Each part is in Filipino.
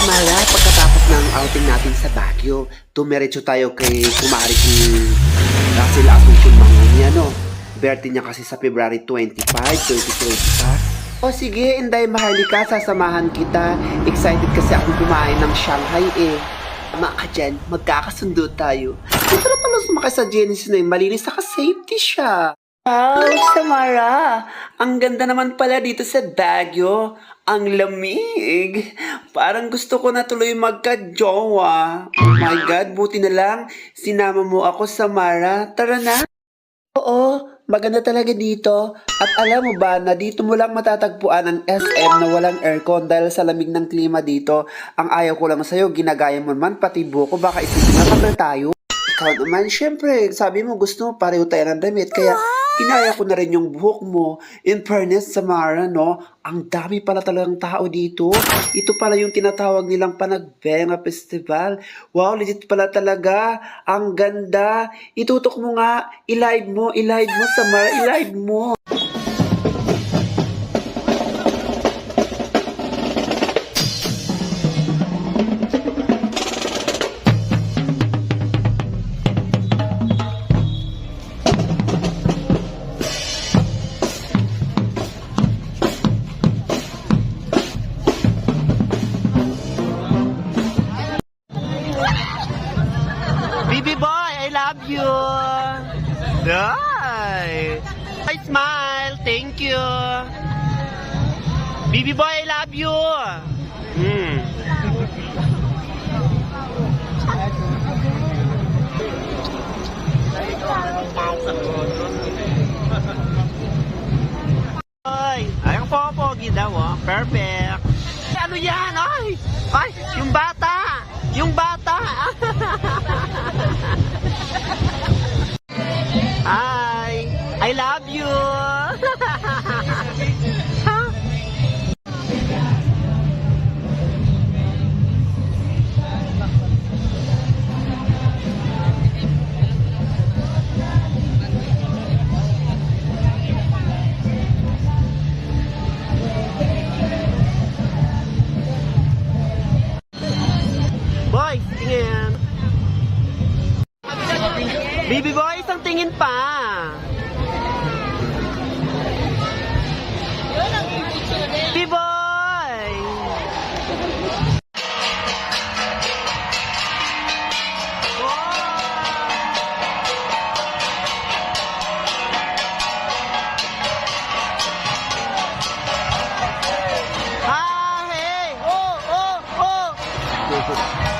Kamala, pagkatapos ng outing natin sa Baguio, tumiretso tayo kay kumari kong Russell Asuncion Manguni, ano? Birthday niya kasi sa February 25, 2025. O sige, Inday Maharlika, sasamahan kita. Excited kasi akong kumain ng Shanghai eh. Tama ka dyan, magkakasundo tayo. Ang sarap pala sumakay sa Genesis na yun, malinis saka safety siya. Wow, Samara! Ang ganda naman pala dito sa Baguio. Ang lamig. Parang gusto ko na tuloy magka-jowa. Oh my God, buti na lang. Sinama mo ako, Samara. Tara na. Oo, maganda talaga dito. At alam mo ba na dito mo lang matatagpuan ang SM na walang aircon dahil sa lamig ng klima dito. Ang ayaw ko lang sa'yo, ginagaya mo naman pati buko. Baka isipin na tayo. Ikaw naman, syempre, sabi mo gusto mo pareho tayo ng damit. Kaya inaya ko na rin yung buhok mo. In fairness, Samara, no? Ang dami pala talagang tao dito. Ito pala yung tinatawag nilang Panagbenga Festival. Wow, legit pala talaga. Ang ganda. Itutok mo nga. I-live mo, i-live mo, Samara. I-live mo. Baby boy, I love you. Hmm. Ay, ay ang popogi daw, oh. Perfect. Ano yan? Ay! Ay! Yung bata! Yung bata! Hi! I love isang tingin pa! Baby boy! Ah, hey! Oh, oh, oh! Boy!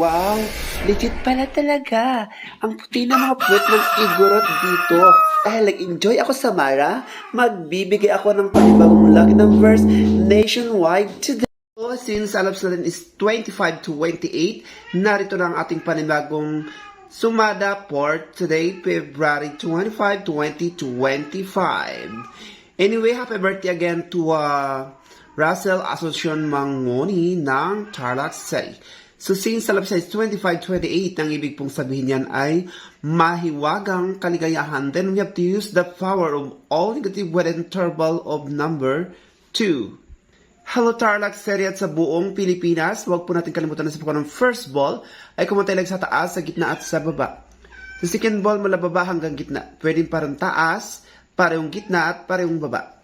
Wow! Legit pala talaga. Ang puti na mga puwet ng igorot dito. Dahil nag-enjoy ako sa Mara, magbibigay ako ng panibagong lucky numbers nationwide today. So, since alabs natin is 25 to 28, narito na ang ating panibagong sumada for today, February 25, 2025. Anyway, happy birthday again to uh, Russell Asuncion Mangoni ng Tarlac City. So since sa labs is 25-28, ang ibig pong sabihin yan ay mahiwagang kaligayahan. Then we have to use the power of all negative with interval of number 2. Hello Tarlac City at sa buong Pilipinas. Huwag po natin kalimutan na sa pagkakas ng first ball ay kumantay sa taas, sa gitna at sa baba. Sa second ball mula baba hanggang gitna. Pwedeng parang taas, parehong gitna at parehong baba.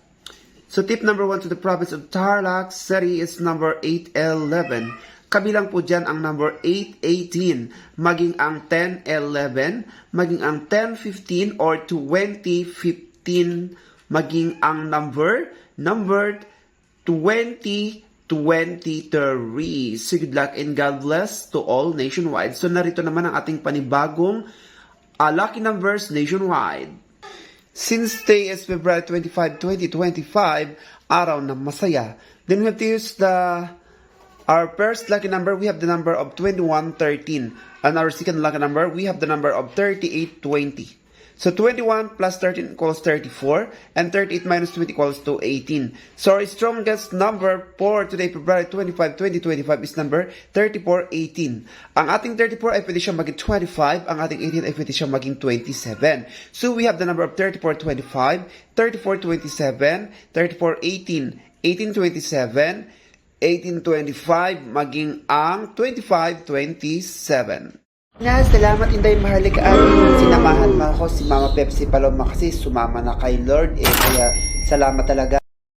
So tip number one to the province of Tarlac City is number 811. Kabilang po dyan ang number 818, maging ang 1011, maging ang 1015 or 2015, maging ang number, numbered 2023. So good luck and God bless to all nationwide. So narito naman ang ating panibagong uh, lucky numbers nationwide. Since today is February 25, 2025, araw ng masaya, then we have to use the our first lucky number, we have the number of 2113. And our second lucky number, we have the number of 3820. So 21 plus 13 equals 34, and 38 minus 20 equals to 18. So our strongest number for today, February 25, 2025 is number 3418. Ang ating 34 ay pwede siyang maging 25, ang ating 18 ay pwede siyang maging 27. So we have the number of 3425, 3427, 3418, 1827, 1825 maging ang 2527. Na, salamat Inday Maharlika at sinamahan mo ako si Mama Pepsi Paloma kasi sumama na kay Lord eh kaya salamat talaga.